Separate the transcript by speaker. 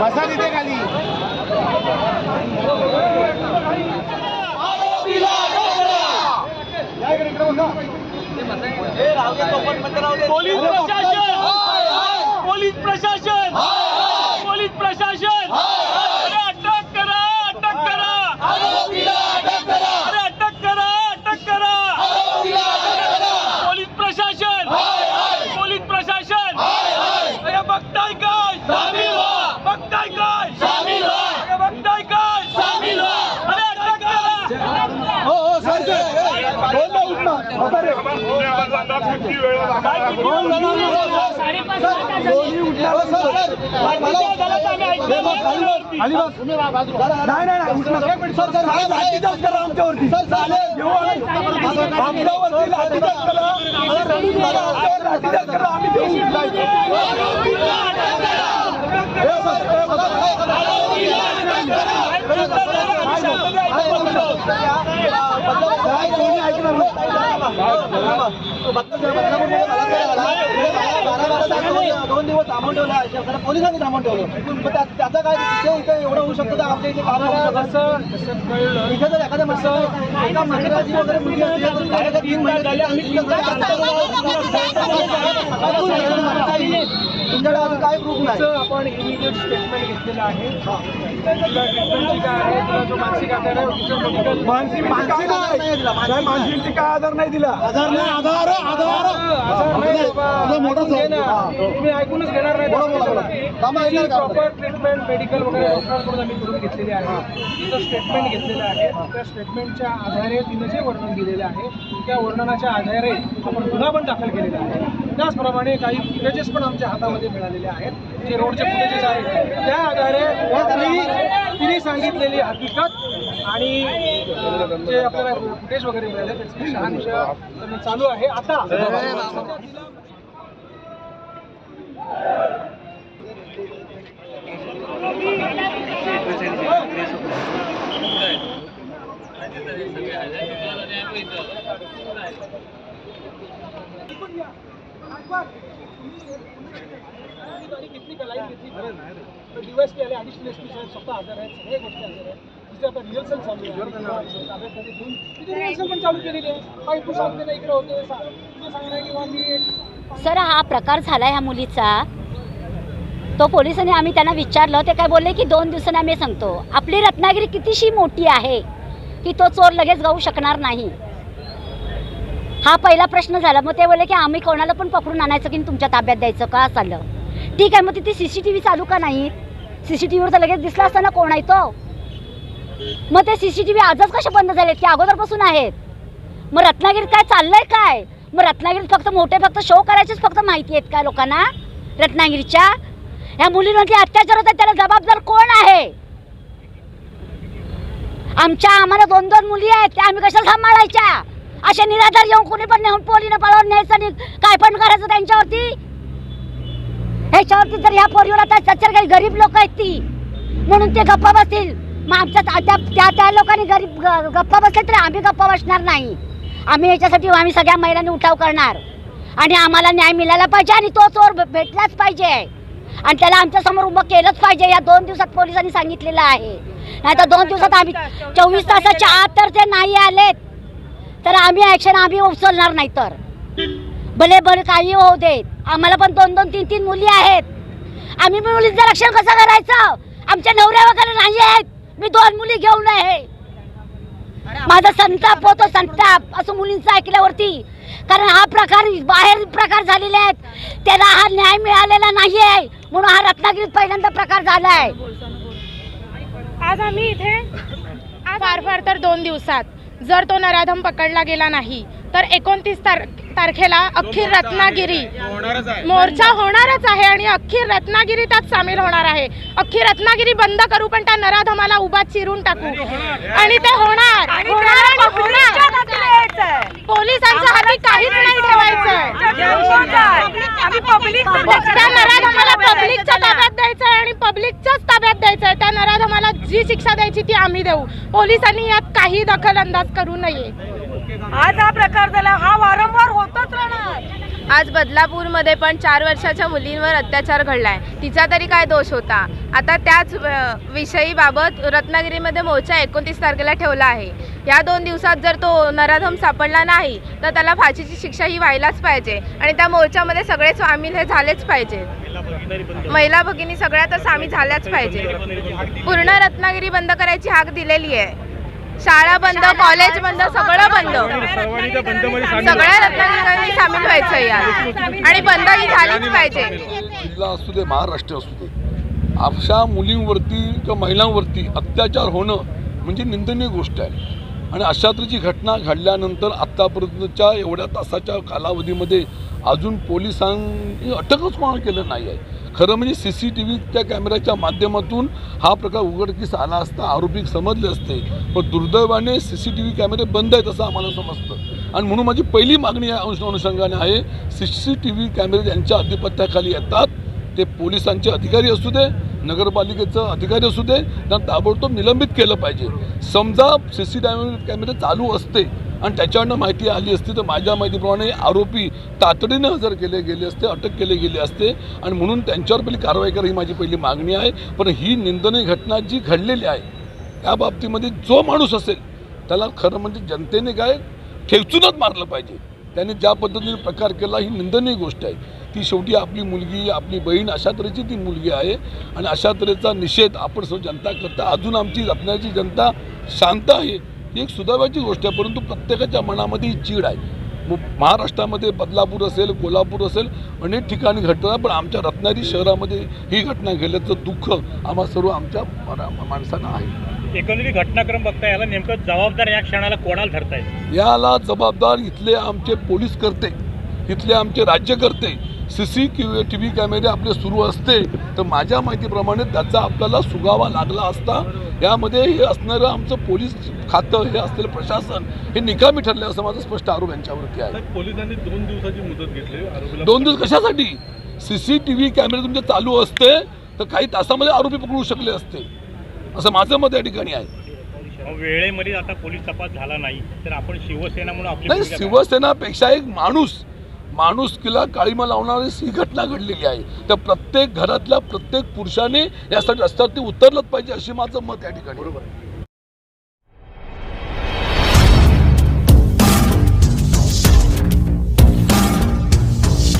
Speaker 1: बसा तिथे खाली.
Speaker 2: पोलीस प्रशासन! पोलीस प्रशासन! पोलीस प्रशासन अरे अटक करा अटक करा अरे अटक करा अटक करा पोलीस प्रशासन पोलीस प्रशासन अरे बघताय काय बघताय काय अरे बघताय काय अरे अटक करा
Speaker 3: हो हो सर दोन ना उठणार दोन्ही उठणार नाही नाही आमच्यावरती सर चालेल घेऊ आम्ही. आमच्यावरती लाठीचार्ज करा आमच्यावर लाठीचार्ज करा आम्ही देऊ हे बस, हे बस. काय कोणी ऐकणार नाही.
Speaker 1: दोन दिवस थांबून ठेवला पोलिसांनी थांबून ठेवलं त्या- त्याचं काय इथे एवढं होऊ शकतं आमच्या इथे
Speaker 3: कळलं
Speaker 1: इथे जर एखाद्या माणसाला एका मंदिराची वगैरे मुलगी असली तर direct तीन महिने झाले आम्ही तुमच्याकडे अजून काय प्रूफ नाही
Speaker 3: आपण इमिडिएट स्टेटमेंट घेतलेलं आहे ट्रीटमेंटची काय आधार
Speaker 1: नाही दिला.
Speaker 3: आधार. नाही दिला.
Speaker 1: आधार नाही आधार मोठं
Speaker 3: तुम्ही ऐकूनच घेणार नाही? प्रॉपर ट्रीटमेंट मेडिकल वगैरे डॉक्टरांकडून आम्ही करून घेतलेली आहे. तिचं स्टेटमेंट घेतलेलं आहे त्या स्टेटमेंटच्या आधारे तिनं जे वर्णन दिलेलं आहे त्या वर्णनाच्या आधारे आपण गुन्हा पण दाखल केलेला आहे. त्याचप्रमाणे काही फुटेजेस पण आमच्या हातामध्ये मिळालेले आहेत. जे रोडचे फुटेजेस आहेत त्या आधारे सांगितलेली हकीकत आणि जे आपल्याला फुटेज वगैरे मिळाले त्याची शहानिशा चालू आहे. आता डीवायस आले ॲडिशनल एस पी साहेब स्वतः हजर आहेत सगळ्या गोष्टी हजर आहेत. तिथे आता रिहर्सल चालू आहे. ताब्यात घेऊन तिथे रिहर्सल पण चालू केलेली आहे. काही तू सांगते ना इकडे होते. सा- तुझं सांगणं आहे किंवा मी एक
Speaker 4: सर हा प्रकार झाला ह्या मुलीचा. तो पोलिसांनी आम्ही त्यांना विचारलं. ते काय बोलले की दोन दिवसांनी आम्ही सांगतो. आपली रत्नागिरी कितीशी मोठी आहे की तो चोर लगेच गाऊ शकणार नाही? हा पहिला प्रश्न झाला. मग ते बोलले की आम्ही कोणाला पण पकडून आणायचं की तुमच्या ताब्यात द्यायचं का चाललं ठीक आहे मग तिथे सी सी टी व्ही चालू का नाही? सी सी टी व्हीवर तर लगेच दिसला असताना कोण आहे तो? मग ते सी सी टी व्ही आजच कसे बंद झालेत? की अगोदरपासून आहेत. मग रत्नागिरीत काय चाललंय काय? मग रत्नागिरीत फक्त मोठे फक्त शो करायचेच फक्त माहिती आहेत का लोकांना? रत्नागिरीच्या? ह्या मुलींवरती अत्याचार होतात त्याला जबाबदार कोण आहे? आमच्या आम्हाला दोन दोन मुली आहेत त्या आम्ही कशाला सांभाळायच्या? अशा निराधार येऊन कुणी पण नेऊन पोलीनं पळवून न्यायचं काय पण करायचं त्यांच्यावरती? ह्याच्यावरती जर ह्या पोरीवर आता सच्चर काही गरीब लोक आहेत ती म्हणून ते गप्पा बसतील. मग आमच्या त्या त्या त्या लोकांनी गरीब ग- गप्पा बसले तरी आम्ही गप्पा बसणार नाही. आम्ही याच्यासाठी आम्ही सगळ्या महिलांनी उठाव करणार. आणि आम्हाला न्याय मिळायला पाहिजे आणि तो चोर भेटलाच पाहिजे. आणि त्याला आमच्यासमोर उभं केलंच पाहिजे. या दोन दिवसात पोलिसांनी सांगितलेलं आहे. नाही तर दोन दिवसात आम्ही चोवीस तासाच्या आत तर ते नाही आलेत. तर आम्ही ऍक्शन आम्ही उचलणार नाही तर. भले भले काही होऊ देत. आम्हाला पण दोन दोन तीन तीन मुली आहेत. आम्ही मुलींचं रक्षण कसं करायचं? आमच्या नवऱ्या वगैरे नाही आहेत. मी दोन मुली घेऊन आहे. माझा संताप होतो संताप असं मुलींचं ऐकल्यावरती. कारण हा प्रकार बाहेर प्रकार झालेले आहेत. त्याला हा न्याय मिळालेला नाही आहे. म्हणून हा रत्नागिरीत पहिल्यांदा प्रकार झाला आहे.
Speaker 5: आज आम्ही इथे फार फार तर दोन दिवसात. जर तो नराधम पकडला गेला नाही तर एकोणतीस तार तारखेला अख्खी रत्नागिरी मोर्चा होणारच आहे आणि अख्खी रत्नागिरी त्यात सामील होणार आहे. अख्खी रत्नागिरी बंद करू पण त्या नराधमाला उभा चिरून टाकू. आणि ते होणार. पोलिसांच्या हाती काहीच नाही ठेवायचं त्या नराधमाला पब्लिकच्या ताब्यात द्यायचं आहे आणि पब्लिकच्याच ताब्यात द्यायचं आहे त्या नराधमाला जी शिक्षा द्यायची ती आम्ही देऊ. पोलिसांनी यात काही दखल अंदाज करू नये.
Speaker 6: आज हा प्रकार झाला. हा वारंवार होतच राहणार.
Speaker 7: आज बदलापूरमध्ये पण चार वर्षाच्या मुलींवर अत्याचार घडलाय. तिचा तरी काय दोष होता? आता त्याच अ, विषयी बाबत रत्नागिरीमध्ये मोर्चा एकोणतीस तारखेला ठेवला आहे. या दोन दिवसात जर तो नराधम सापडला नाही तर त्याला फाशीची शिक्षा ही व्हायलाच पाहिजे आणि त्या मोर्चामध्ये सगळे सामील हे झालेच पाहिजे महिला भगिनी सगळ्यातच सामील झाल्याच पाहिजे. पूर्ण रत्नागिरी बंद करायची हाक दिलेली आहे. शाळा बंद कॉलेज बंद सगळं बंद. सगळ्या रत्नागिरीकरांनी सामील व्हायचं. यात आणि बंद ही झालीच पाहिजे.
Speaker 8: जिल्हा असू दे महाराष्ट्र असू दे. अशा मुलींवरती किंवा महिलांवरती अत्याचार होणं म्हणजे निंदनीय गोष्ट आहे. आणि अशा तऱ्हेची घटना घडल्यानंतर आत्तापर्यंतच्या एवढ्या तासाच्या कालावधीमध्ये अजून पोलिसांनी अटकच कोणा केलं नाही आहे. खरं म्हणजे सी सी टी व्ही त्या कॅमेऱ्याच्या माध्यमातून हा प्रकार उघडकीस आला असता आरोपी समजले असते. पण दुर्दैवाने सी सी टी व्ही कॅमेरे बंद आहेत असं आम्हाला समजतं. आणि म्हणून माझी पहिली मागणी या अंश अनुषंगाने आहे सी सी टी व्ही कॅमेरे ज्यांच्या अधिपत्याखाली येतात ते पोलिसांचे अधिकारी असू दे नगरपालिकेचं अधिकारी असू दे त्यांना ताबडतोब निलंबित केलं पाहिजे. समजा सी सी कॅमेरे चालू असते आणि त्याच्याकडनं माहिती आली असती तर माझ्या माहितीप्रमाणे आरोपी तातडीनं हजर केले गेले असते अटक केले गेले असते आणि म्हणून त्यांच्यावर पहिली कारवाई करा ही माझी पहिली मागणी आहे. पण ही निंदनीय घटना जी घडलेली आहे त्या बाबतीमध्ये जो माणूस असेल त्याला खरं म्हणजे जनतेने काय ठेचूनच मारलं पाहिजे. त्याने ज्या पद्धतीने प्रकार केला ही निंदनीय गोष्ट आहे. ती शेवटी आपली मुलगी आपली बहीण अशा तऱ्हेची ती मुलगी आहे आणि अशा तऱ्हेचा निषेध आपण सर्व जनता करता. अजून आमची जपण्याची जनता शांत आहे ही एक सुदैवाची गोष्ट आहे परंतु प्रत्येकाच्या मनामध्ये ही चीड आहे. मग महाराष्ट्रामध्ये बदलापूर असेल कोल्हापूर असेल अनेक ठिकाणी घटना पण आमच्या रत्नागिरी शहरामध्ये ही घटना घडल्याचं दुःख आम्हा सर्व आमच्या माणसांना आहे.
Speaker 9: एकंदरीत घटनाक्रम बघता याला नेमकं जबाबदार या क्षणाला कोणाला ठरताय
Speaker 8: याला जबाबदार इथले आमचे पोलीस करते इथले आमचे राज्यकर्ते सी सी टी व्ही कॅमेरे आपले सुरू असते. तर माझ्या माहितीप्रमाणे त्याचा आपल्याला सुगावा लागला असता यामध्ये हे असणारं आमचं पोलीस खातं हे असलेलं प्रशासन हे निकामी ठरले असं माझा स्पष्ट आरोप यांच्यावरती आहे.
Speaker 9: पोलिसांनी दोन दिवसाची मुदत घेतली. आरोपीला
Speaker 8: दोन दिवस कशासाठी? सी सी टी व्ही कॅमेरे तुमचे चालू असते तर काही तासामध्ये आरोपी पकडू शकले असते. असं माझं मत या ठिकाणी आहे.
Speaker 9: वेळेमध्ये आता पोलीस तपास झाला नाही तर आपण शिवसेना म्हणून आपली
Speaker 8: नाही? शिवसेनापेक्षा एक माणूस माणुसकीला काळीमा लावणारी ही घटना घडलेली आहे. तर प्रत्येक घरातल्या प्रत्येक पुरुषाने यासाठी रस्त्यावरती उतरलंच पाहिजे अशी माझं मत या ठिकाणी